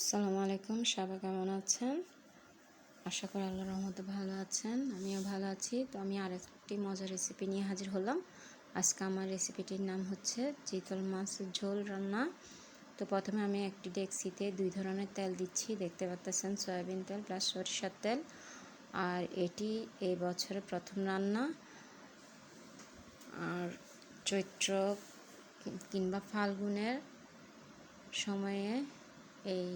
আসসালামু আলাইকুম, সবাই কেমন আছেন? আশা করি আল্লাহ রহমতে ভালো আছেন, আমিও ভালো আছি। তো আমি আরেকটি মজার রেসিপি নিয়ে হাজির হলাম। আজকে আমার রেসিপিটির নাম হচ্ছে চিতল মাছ ঝোল রান্না। তো প্রথমে আমি একটি ডেক্সিতে দুই ধরনের তেল দিচ্ছি, দেখতে পাচ্ছেন সয়াবিন তেল প্লাস সরিষার তেল। আর এটি এই বছরের প্রথম রান্না। আর চৈত্র কিংবা ফাল্গুনের সময়ে এই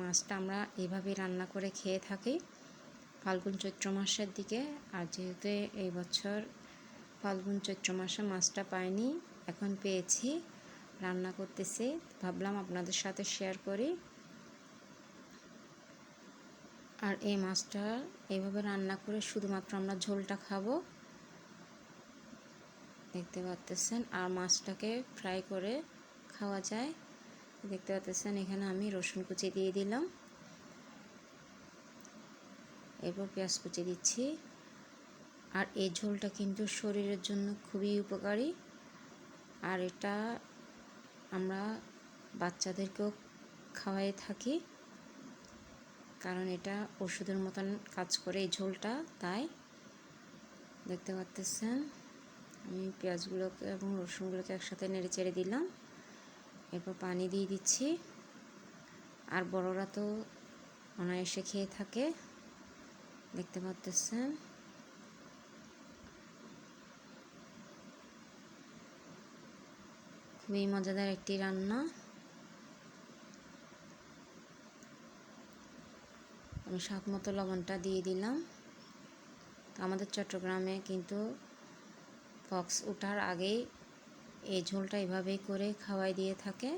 মাছটা আমরা এভাবেই রান্না করে খেয়ে থাকি ফাল্গুন চৈত্র মাসের দিকে। আর যেহেতু এই বছর ফাল্গুন চৈত্র মাসে মাছটা পাইনি, এখন পেয়েছি, রান্না করতেছি। ভাবলাম আপনাদের সাথে শেয়ার করি। আর এই মাছটা এইভাবে রান্না করে শুধুমাত্র আমরা ঝোলটা খাব। দেখতে পাচ্তেছেন, আর মাছটাকে ফ্রাই করে খাওয়া যায়। দেখতে পাচ্ছেন, এখানে আমি রসুন কুচি দিয়ে দিলাম। এরপর পেঁয়াজ কুচি দিচ্ছি। আর এই ঝোলটা কিন্তু শরীরের জন্য খুবই উপকারী। আর এটা আমরা বাচ্চাদেরকেও খাওয়াই থাকি, কারণ এটা ওষুধের মতন কাজ করে এই ঝোলটা, তাই। দেখতে পাচ্তেছেন আমি পেঁয়াজগুলোকে এবং রসুনগুলোকে একসাথে নেড়ে চেড়ে দিলাম। এরপর পানি দিয়ে দিচ্ছি। আর বড়রা তো অনায়াসে খেয়ে থাকে। দেখতে পাচ্তেছেন খুবই মজাদার একটি রান্না। আমি স্বাদ মতো লবণটা দিয়ে দিলাম। আমাদের চট্টগ্রামে কিন্তু ফক্স ওঠার আগেই এই ঝোলটা এভাবেই করে খাওয়াই দিয়ে থাকে।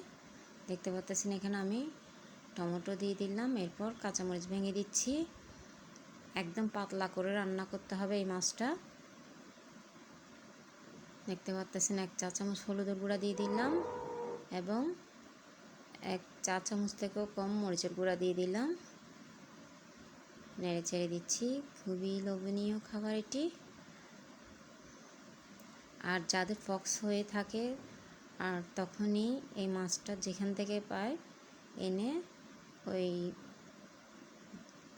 দেখতে পাচ্ছেন এখানে আমি টমেটো দিয়ে দিলাম, এরপর কাঁচামরিচ ভেঙে দিচ্ছি। একদম পাতলা করে রান্না করতে হবে এই মাছটা। দেখতে পাচ্ছেন এক চা চামচ হলুদের গুঁড়া দিয়ে দিলাম এবং এক চা চামচ থেকেও কম মরিচের গুঁড়া দিয়ে দিলাম। নেড়ে ছেড়ে দিচ্ছি, খুবই লোভনীয় খাবার এটি। আর যাদের ফক্স হয়ে থাকে, আর তখনই এই মাছটা যেখান থেকে পায়, এনে ওই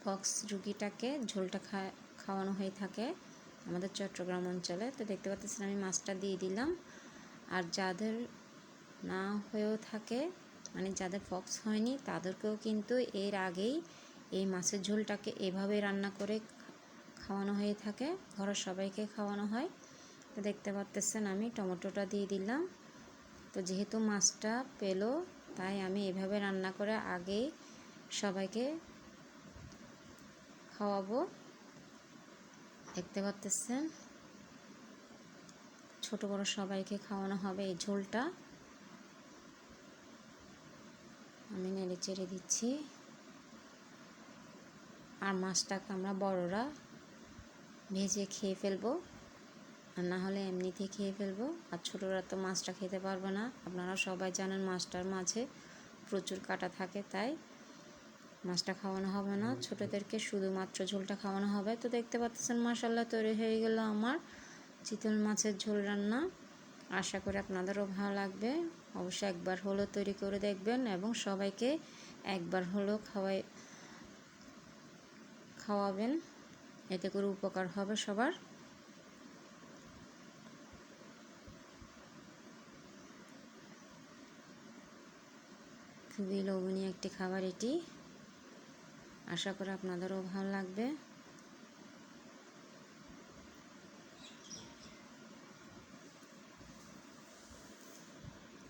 ফক্স রুগীটাকে ঝোলটা খা, খাওয়ানো হয়ে থাকে আমাদের চট্টগ্রাম অঞ্চলে। তো দেখতে পাচ্ছেন আমি মাছটা দিয়ে দিলাম। আর যাদের না হয়েও থাকে মানে যাদের ফক্স হয়নি, তাদেরকেও কিন্তু এর আগেই এই মাছের ঝোলটাকে এভাবে রান্না করে খাওয়ানো হয়ে থাকে। ঘরের সবাইকে খাওয়ানো হয়। দেখতে পাচ্তেছেন আমি, টমেটোটা দিয়ে দিলাম। তো যেহেতু মাছটা পেল, তাই আমি এভাবে রান্না করে আগেই সবাইকে খাওয়াবো। দেখতে পাচ্তেছেন ছোট বড় সবাইকে খাওয়ানো হবে এই ঝোলটা। আমি নেড়ে চেড়ে দিচ্ছি। আর মাছটাকে আমরা বড়রা ভেজে খেয়ে ফেলব। আর না হলে এমনিতেই খেয়ে ফেলব। আর ছোটোরা তো মাছটা খেতে পারবে না। আপনারা সবাই জানেন মাছটার মাঝে প্রচুর কাটা থাকে তাই মাছটা খাওয়ানো হবে না। ছোটোদেরকে শুধুমাত্র ঝোলটা খাওয়ানো হবে। তো দেখতে পাচ্ছেন মাসাল্লাহ তৈরি হয়ে গেল আমার চিতল মাছের ঝোল রান্না। আশা করি আপনাদেরও ভালো লাগবে। অবশ্যই একবার হলো তৈরি করে দেখবেন এবং সবাইকে একবার হলো খাওয়াই খাওয়াবেন। এতে করে উপকার হবে সবার। খুবই লোভনীয় একটি খাবার এটি। আশা করি আপনাদেরও ভালো লাগবে।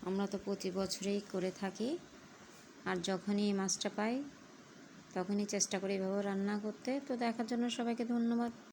আমরা তো প্রতি বছরেই করে থাকি, আর যখনই এই মাছটা পাই, তখনই চেষ্টা করি এভাবে রান্না করতে। তো দেখার জন্য সবাইকে ধন্যবাদ।